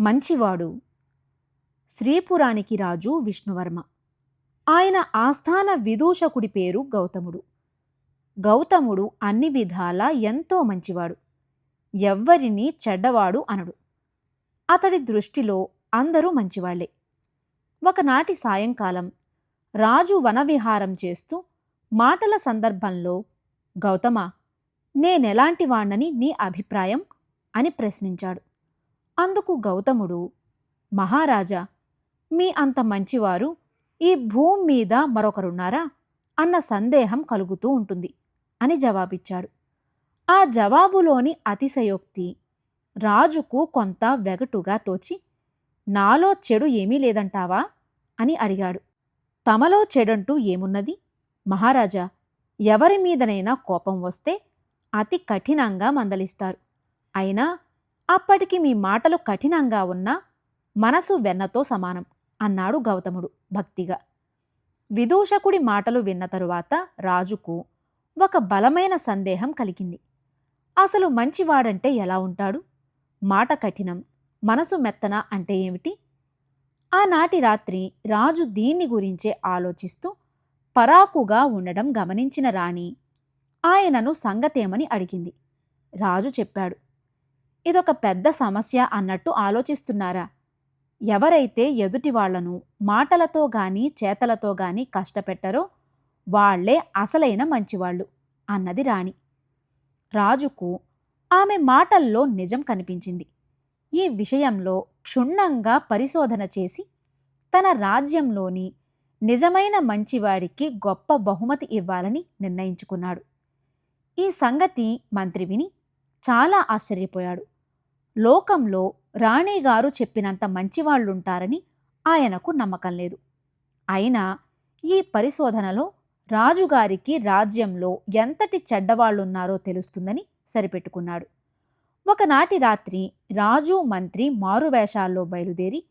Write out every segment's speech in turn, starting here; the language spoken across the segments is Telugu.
మంచివాడు. శ్రీపురానికి రాజు విష్ణువర్మ. ఆయన ఆస్థాన విదూషకుడి పేరు గౌతముడు. గౌతముడు అన్ని విధాలా ఎంతో మంచివాడు. ఎవ్వరినీ చెడ్డవాడు అనడు. అతడి దృష్టిలో అందరూ మంచివాళ్ళే. ఒకనాటి సాయంకాలం రాజు వనవిహారం చేస్తూ మాటల సందర్భంలో గౌతమ నేనెలాంటి వాణ్ణని నీ అభిప్రాయం? అని ప్రశ్నించాడు. అందుకు గౌతముడు మహారాజా మీ అంత మంచివారు ఈ భూమి మీద మరొకరున్నారా అన్న సందేహం కలుగుతూ ఉంటుంది అని జవాబిచ్చాడు. ఆ జవాబులోని అతిశయోక్తి రాజుకు కొంత వెగటుగా తోచి నాలో చెడు ఏమీ లేదంటావా అని అడిగాడు. తమలో చెడంటూ ఏమున్నది? మహారాజా ఎవరి మీదనైనా కోపం వస్తే అతి కఠినంగా మందలిస్తారు. అయినా అప్పటికి మీ మాటలు కఠినంగా ఉన్నా మనసు వెన్నతో సమానం అన్నాడు గౌతముడు భక్తిగా. విదూషకుడి మాటలు విన్న తరువాత రాజుకు ఒక బలమైన సందేహం కలిగింది. అసలు మంచివాడంటే ఎలా ఉంటాడు? మాట కఠినం మనసు మెత్తన అంటే ఏమిటి? ఆనాటి రాత్రి రాజు దీన్ని గురించే ఆలోచిస్తూ పరాకుగా ఉండడం గమనించిన రాణి ఆయనను సంగతేమని అడిగింది. రాజు చెప్పాడు ఇదొక పెద్ద సమస్య అన్నట్టు ఆలోచిస్తున్నారా? ఎవరైతే ఎదుటి వాళ్ళను మాటలతో గాని చేతలతో గాని కష్టపెట్టరో వాళ్ళే అసలైన మంచివాళ్ళు అన్నది రాణి. రాజుకు ఆమె మాటల్లో నిజం కనిపించింది. ఈ విషయంలో క్షుణ్ణంగా పరిశోధన చేసి తన రాజ్యంలోని నిజమైన మంచివాడికి గొప్ప బహుమతి ఇవ్వాలని నిర్ణయించుకున్నాడు. ఈ సంగతి మంత్రి విని చాలా ఆశ్చర్యపోయాడు. లోకంలో రాణిగారు చెప్పినంత మంచివాళ్ళుంటారని ఆయనకు నమ్మకం లేదు. అయినా ఈ పరిశోధనలో రాజుగారికి రాజ్యంలో ఎంతటి చెడ్డవాళ్ళున్నారో తెలుస్తుందని సరిపెట్టుకున్నాడు. ఒకనాటి రాత్రి రాజు మంత్రి మారువేషాల్లో బయలుదేరి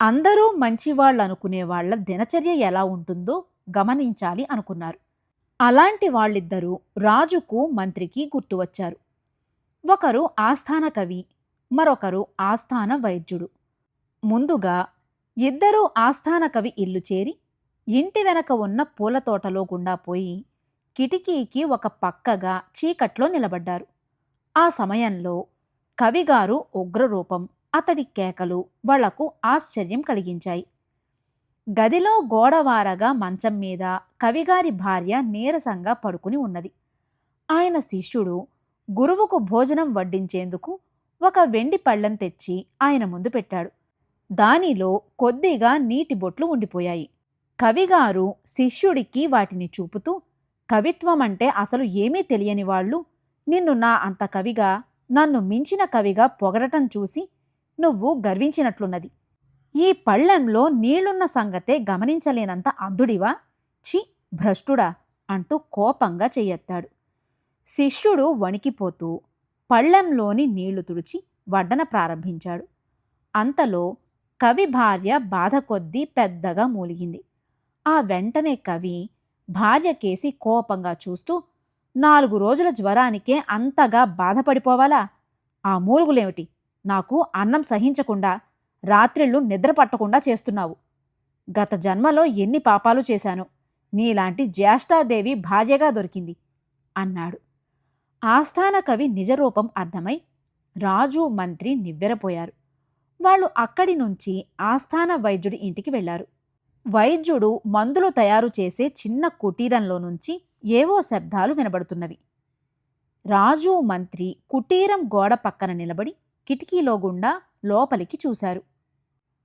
అందరూ మంచివాళ్ళనుకునే వాళ్ళ దినచర్య ఎలా ఉంటుందో గమనించాలి అనుకున్నారు. అలాంటి వాళ్ళిద్దరూ రాజుకు మంత్రికి గుర్తువచ్చారు. ఒకరు ఆస్థాన కవి మరొకరు ఆస్థాన వైద్యుడు. ముందుగా ఇద్దరూ ఆస్థాన కవి ఇల్లు చేరి ఇంటి వెనక ఉన్న పూల తోటలో గుండా పోయి కిటికీకి ఒక పక్కగా చీకట్లో నిలబడ్డారు. ఆ సమయంలో కవిగారు ఉగ్రరూపం అతడి కేకలు వాళ్ళకు ఆశ్చర్యం కలిగించాయి. గదిలో గోడవారగా మంచం మీద కవిగారి భార్య నీరసంగా పడుకుని ఉన్నది. ఆయన శిష్యుడు గురువుకు భోజనం వడ్డించేందుకు ఒక వెండి పళ్ళం తెచ్చి ఆయన ముందు పెట్టాడు. దానిలో కొద్దిగా నీటి బొట్లు ఉండిపోయాయి. కవిగారు శిష్యుడికి వాటిని చూపుతూ కవిత్వం అంటే అసలు ఏమీ తెలియని వాళ్ళు. నిన్ను నా అంత కవిగా నన్ను మించిన కవిగా పొగడటం చూసి నువ్వు గర్వించినట్లున్నది. ఈ పళ్ళెంలో నీళ్ళున్న సంగతే గమనించలేనంత అంధుడివా? చి భ్రష్టుడా అంటూ కోపంగా చెయ్యెత్తాడు. శిష్యుడు వణికిపోతూ పళ్ళెంలోని నీళ్ళు తుడిచి వడ్డన ప్రారంభించాడు. అంతలో కవి భార్య బాధ కొద్దీ పెద్దగా మూలిగింది. ఆ వెంటనే కవి భార్యకేసి కోపంగా చూస్తూ నాలుగు రోజుల జ్వరానికే అంతగా బాధపడిపోవాలా? ఆ మూలుగులేమిటి? నాకు అన్నం సహించకుండా రాత్రిళ్ళు నిద్ర పట్టకుండా చేస్తున్నావు. గత జన్మలో ఎన్ని పాపాలు చేశాను. నీలాంటి జ్యేష్ఠాదేవి భార్యగా దొరికింది అన్నాడు. ఆస్థాన కవి నిజరూపం అర్థమై రాజు మంత్రి నివ్వెరపోయారు. వాళ్ళు అక్కడి నుంచి ఆస్థాన వైద్యుడి ఇంటికి వెళ్ళారు వైద్యుడు మందులు తయారు చేసే చిన్న కుటీరంలో నుంచి ఏవో శబ్దాలు వినబడుతున్నవి. రాజు మంత్రి కుటీరం గోడ పక్కన నిలబడి కిటికీలో గుండా లోపలికి చూశారు.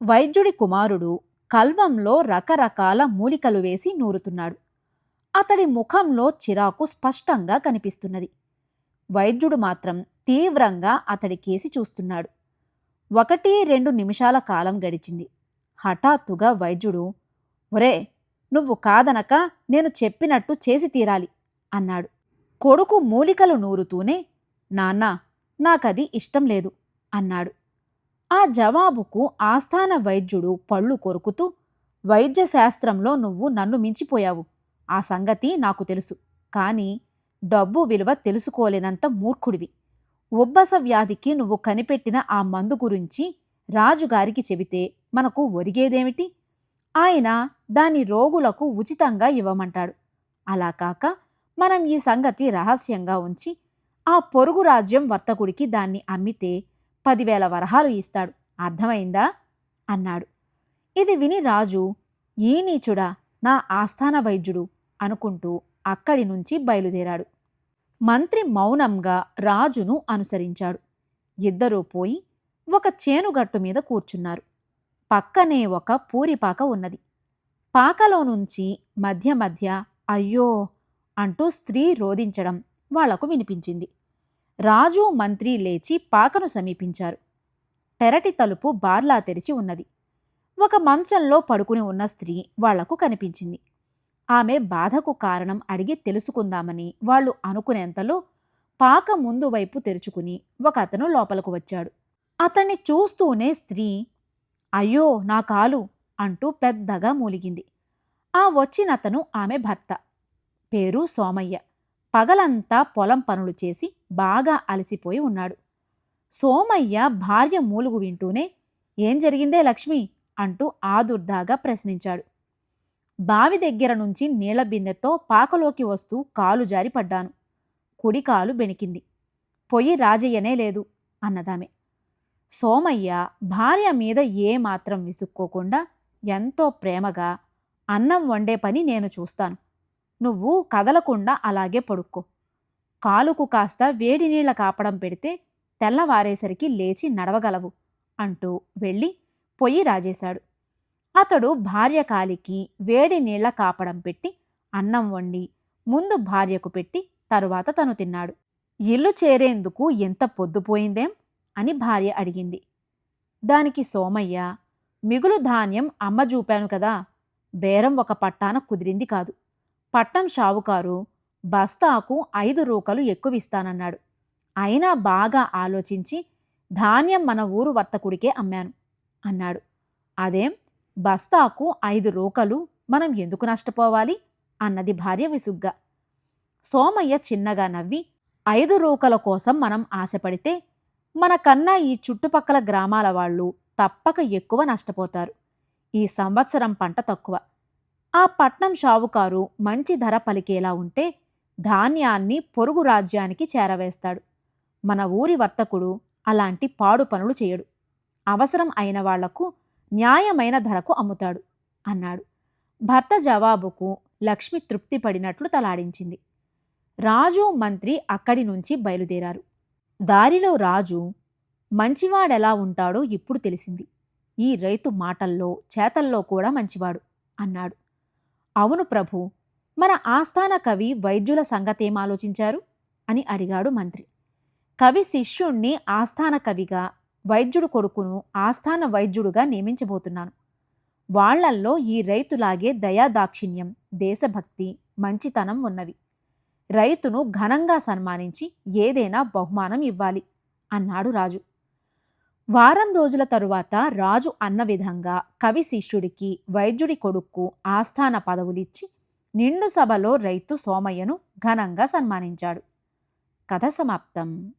వైద్యుడి కుమారుడు కల్వంలో రకరకాల మూలికలు వేసి నూరుతున్నాడు. అతడి ముఖంలో చిరాకు స్పష్టంగా కనిపిస్తున్నది. వైద్యుడు మాత్రం తీవ్రంగా అతడి కేసి చూస్తున్నాడు. ఒకటి రెండు నిమిషాల కాలం గడిచింది. హఠాత్తుగా వైద్యుడు ఒరే నువ్వు కాదనక నేను చెప్పినట్టు చేసి తీరాలి అన్నాడు. కొడుకు మూలికలు నూరుతూనే నాన్నా నాకది ఇష్టం లేదు అన్నాడు. ఆ జవాబుకు ఆస్థాన వైద్యుడు పళ్ళు కొరుకుతూ వైద్యశాస్త్రంలో నువ్వు నన్ను మించిపోయావు. ఆ సంగతి నాకు తెలుసు. కాని డబ్బు విలువ తెలుసుకోలేనంత మూర్ఖుడివి. ఉబ్బస వ్యాధికి నువ్వు కనిపెట్టిన ఆ మందు గురించి రాజుగారికి చెబితే మనకు ఒరిగేదేమిటి? ఆయన దాని రోగులకు ఉచితంగా ఇవ్వమంటాడు. అలా కాక మనం ఈ సంగతి రహస్యంగా ఉంచి ఆ పొరుగు రాజ్యం వర్తకుడికి దాన్ని అమ్మితే పదివేల వరహాలు ఇస్తాడు. అర్థమైందా? అన్నాడు. ఇది విని రాజు ఈ నీచుడా నా ఆస్థాన వైద్యుడు అనుకుంటూ అక్కడి నుంచి బయలుదేరాడు. మంత్రి మౌనంగా రాజును అనుసరించాడు. ఇద్దరూ పోయి ఒక చేనుగట్టు మీద కూర్చున్నారు. పక్కనే ఒక పూరిపాక ఉన్నది. పాకలో నుంచి మధ్య మధ్య అయ్యో అంటూ స్త్రీ రోధించడం వాళ్ళకు వినిపించింది. రాజు మంత్రి లేచి పాకను సమీపించారు. పెరటి తలుపు బార్లా తెరిచి ఉన్నది. ఒక మంచంలో పడుకుని ఉన్న స్త్రీ వాళ్ళకు కనిపించింది. ఆమె బాధకు కారణం అడిగి తెలుసుకుందామని వాళ్ళు అనుకునేంతలో పాక ముందు వైపు తెరుచుకుని ఒక అతను లోపలకు వచ్చాడు. అతన్ని చూస్తూనే స్త్రీ అయ్యో నా కాలు అంటూ పెద్దగా మూలిగింది. ఆ వచ్చినతను ఆమె భర్త పేరు సోమయ్య. పగలంతా పొలం పనులు చేసి బాగా అలసిపోయి ఉన్నాడు. సోమయ్య భార్య మూలుగు వింటూనే ఏం జరిగిందే లక్ష్మి? అంటూ ఆదుర్దాగా ప్రశ్నించాడు. బావి దగ్గర నుంచి నీళ్ళ బిందెతో పాకలోకి వస్తూ కాలు జారి పడ్డాను. కుడి కాలు బెణికింది. పొయ్యి రాజయ్యనే లేదు అన్నదామె. సోమయ్య భార్య మీద ఏమాత్రం విసుక్కోకుండా ఎంతో ప్రేమగా అన్నం వండే పని నేను చూస్తాను. నువ్వు కదలకుండా అలాగే పడుక్కో. కాలుకు కాస్త వేడి నీళ్ళ కాపడం పెడితే తెల్లవారేసరికి లేచి నడవగలవు అంటూ వెళ్ళి పొయ్యి రాజేశాడు. అతడు భార్య కాలికి వేడి నీళ్ళ కాపడం పెట్టి అన్నం వండి ముందు భార్యకు పెట్టి తరువాత తను తిన్నాడు. ఇల్లు చేరేందుకు ఎంత పొద్దుపోయిందేం అని భార్య అడిగింది. దానికి సోమయ్య మిగులు ధాన్యం అమ్మ చూపాను కదా బేరం ఒక పట్టాన కుదిరింది కాదు. పట్టం షావుకారు బస్తాకు ఐదు రూకలు ఎక్కువిస్తానన్నాడు. అయినా బాగా ఆలోచించి ధాన్యం మన ఊరు వర్తకుడికే అమ్మాను అన్నాడు. అదేం? బస్తాకు ఐదు రూకలు మనం ఎందుకు నష్టపోవాలి? అన్నది భార్య విసుగ్గా. సోమయ్య చిన్నగా నవ్వి ఐదు రూకల కోసం మనం ఆశపడితే మనకన్నా ఈ చుట్టుపక్కల గ్రామాల వాళ్ళు తప్పక ఎక్కువ నష్టపోతారు. ఈ సంవత్సరం పంట తక్కువ. ఆ పట్నం షావుకారు మంచి ధర పలికేలా ఉంటే ధాన్యాన్ని పొరుగు రాజ్యానికి చేరవేస్తాడు. మన ఊరి వర్తకుడు అలాంటి పాడు పనులు చేయడు. అవసరం అయిన వాళ్ళకు న్యాయమైన ధరకు అమ్ముతాడు అన్నాడు. భర్త జవాబుకు లక్ష్మి తృప్తి పడినట్లు తలాడించింది. రాజు మంత్రి అక్కడి నుంచి బయలుదేరారు. దారిలో రాజు మంచివాడెలా ఉంటాడో ఇప్పుడు తెలిసింది. ఈ రైతు మాటల్లో చేతల్లో కూడా మంచివాడు అన్నాడు. అవును ప్రభు మన ఆస్థాన కవి వైద్యుల సంగతేమాలోచించారు అని అడిగాడు మంత్రి. కవి శిష్యుణ్ణి ఆస్థాన కవిగా వైద్యుడు కొడుకును ఆస్థాన వైద్యుడుగా నియమించబోతున్నాను. వాళ్ళల్లో ఈ రైతులాగే దయాదాక్షిణ్యం దేశభక్తి మంచితనం ఉన్నవి. రైతును ఘనంగా సన్మానించి ఏదైనా బహుమానం ఇవ్వాలి అన్నాడు రాజు. వారం రోజుల తరువాత రాజు అన్న విధంగా కవి శిష్యుడికి వైద్యుడి కొడుక్కు ఆస్థాన పదవులిచ్చి నిండు సభలో రైతు సోమయ్యను ఘనంగా సన్మానించాడు. కథ సమాప్తం.